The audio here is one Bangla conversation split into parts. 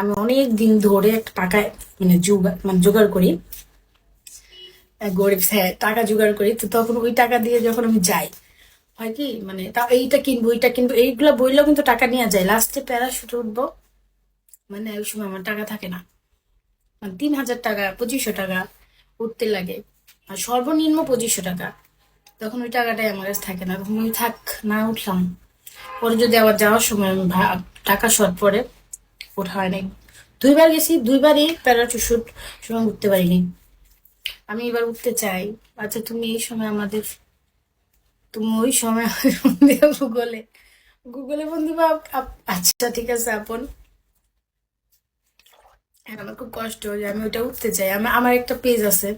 আমি অনেক দিন ধরে একটা টাকা মানে জোগাড় মানে জোগাড় করি। গরিব হ্যাঁ টাকা জোগাড় করি, তো তখন ওই টাকা দিয়ে যখন আমি যাই, হয় কি মানে তা এইটা কিনবো এইটা কিনবো, এইগুলা বইলেও কিন্তু টাকা নিয়ে যায়। লাস্টে প্যারাশুটে উঠবো মানে ওই সময় আমার টাকা থাকে না। মানে তিন হাজার টাকা, পঁচিশশো টাকা উঠতে লাগে। আর সর্বনিম্ন পঁচিশশো টাকা। তখন ওই টাকাটাই আমার কাছে থাকে না। তখন ওই থাক, না উঠলাম। পরে যদি আবার যাওয়ার সময় আমি টাকা শর্ট পড়ে ওঠা হয় নাই। দুইবার গেছি দুইবারই প্যারাচুট সময় উঠতে পারিনি। আমি এবার উঠতে চাই। আচ্ছা তুমি এই সময় আমাদের তুমি ওই সময় গুগলে গুগলে বন্ধু আপ- আচ্ছা ঠিক আছে আপন। হ্যাঁ, আমার খুব কষ্ট হয় আমি ওইটা উঠতে চাই। আমার আমার একটা পেজ আছে।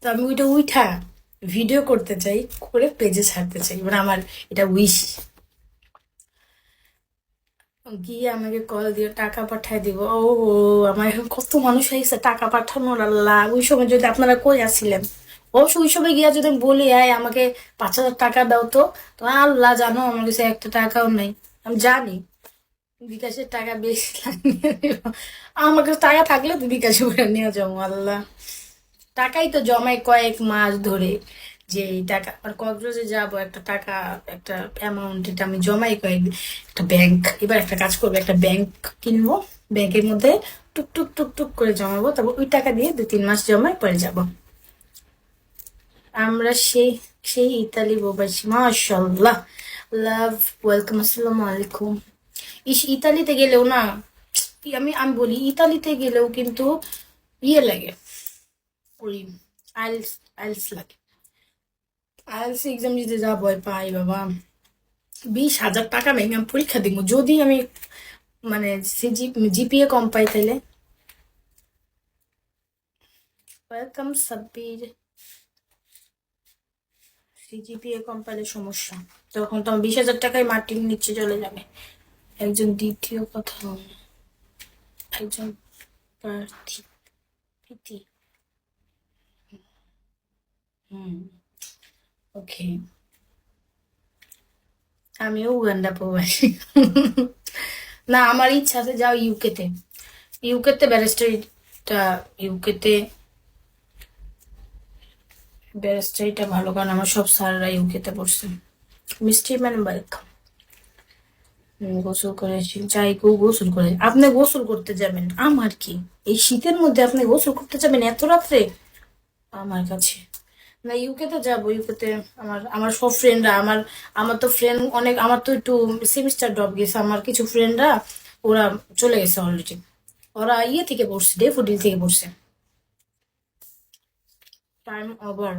তো আমি ওইটা উঠা ভিডিও করতে চাই করে পেজে ছাড়তে চাই। মানে আমার এটা উইশ গিয়ে আমাকে কল দিয়ে টাকা পাঠায় দিব। ও, আমার এখন কত মানুষ হয়েছে টাকা পাঠানোর আল্লাহ। ওই সময় যদি আপনারা কই আসছিলেন অবশ্য ওই সময় গিয়া যদি বলি আয় আমাকে পাঁচ হাজার টাকা দাও তো। তো আল্লাহ জানো, আমার কাছে একটা টাকাও নেই। আমি জানি, বিকাশের টাকা বেশি আমার কাছে টাকা থাকলে তো বিকাশে করে নিয়ে যাব, আল্লাহ। টাকাই তো জমায় কয়েক মাস ধরে। যে এই টাকা, আর কক্সবাজারে যাব, একটা টাকা, একটা অ্যামাউন্ট এটা আমি জমাই কয়েক, একটা ব্যাংক এবার একটা কাজ করব, একটা ব্যাংক কিনবো ব্যাংকের মধ্যে টুক টুক টুক টুক করে জমাবো, তারপর ওই টাকা দিয়ে দু তিন মাস জমাই পরে যাব। আমরা সেই সেই ইতালি প্রবাসী মাশাল্লাহ লাভ ওয়েলকাম আসসালামু আলাইকুম। ইস, ইতালিতে গেলেও না, আমি আমি বলি, ইতালিতে গেলেও কিন্তু ইয়ে লাগে আইলস আইলস লাগে। আইলস এক্সাম দিতে যা ভয় পাই, বাবা। বিশ হাজার টাকা ভেঙে পরীক্ষা দিব। যদি আমি মানে জিপিএ কম পাই তাহলে ওয়েলকাম সাব্বির সিজিপিএ কম পাইলে সমস্যা। তখন তো বিশ হাজার টাকায় মাটির নিচে চলে যাবে। একজন দ্বিতীয় কথা একজন প্রার্থী হুম। ওকে আমিও উগান্ডা প্রবাসী। না, আমার ইচ্ছা আছে যাও ইউকেতে ইউকেতে ব্যারিস্টারিটা ইউকেতে ব্যারিস্টারিটা ভালো, কারণ আমার সব স্যাররা ইউকেতে পড়ছে। মিষ্টি ম্যান ওয়েলকাম গোসল করে যাই গো, গোসল করে আপনি গোসল করতে যাবেন। আমার কি? এই শীতের মধ্যে আপনি গোসল করতে যাবেন এত রাত্রে? আমার কাছে না ইউকেতে যাব ইউকেতে আমার আমার সব ফ্রেন্ডরা আমার আমার তো ফ্রেন্ড অনেক, আমার তো একটু সেমিস্টার ড্রপ গেছে, আমার কিছু ফ্রেন্ডরা ওরা চলে গেছে অলরেডি ওরা ইয়ে থেকে পড়ছে ডেফোডিল থেকে পড়ছে। Time over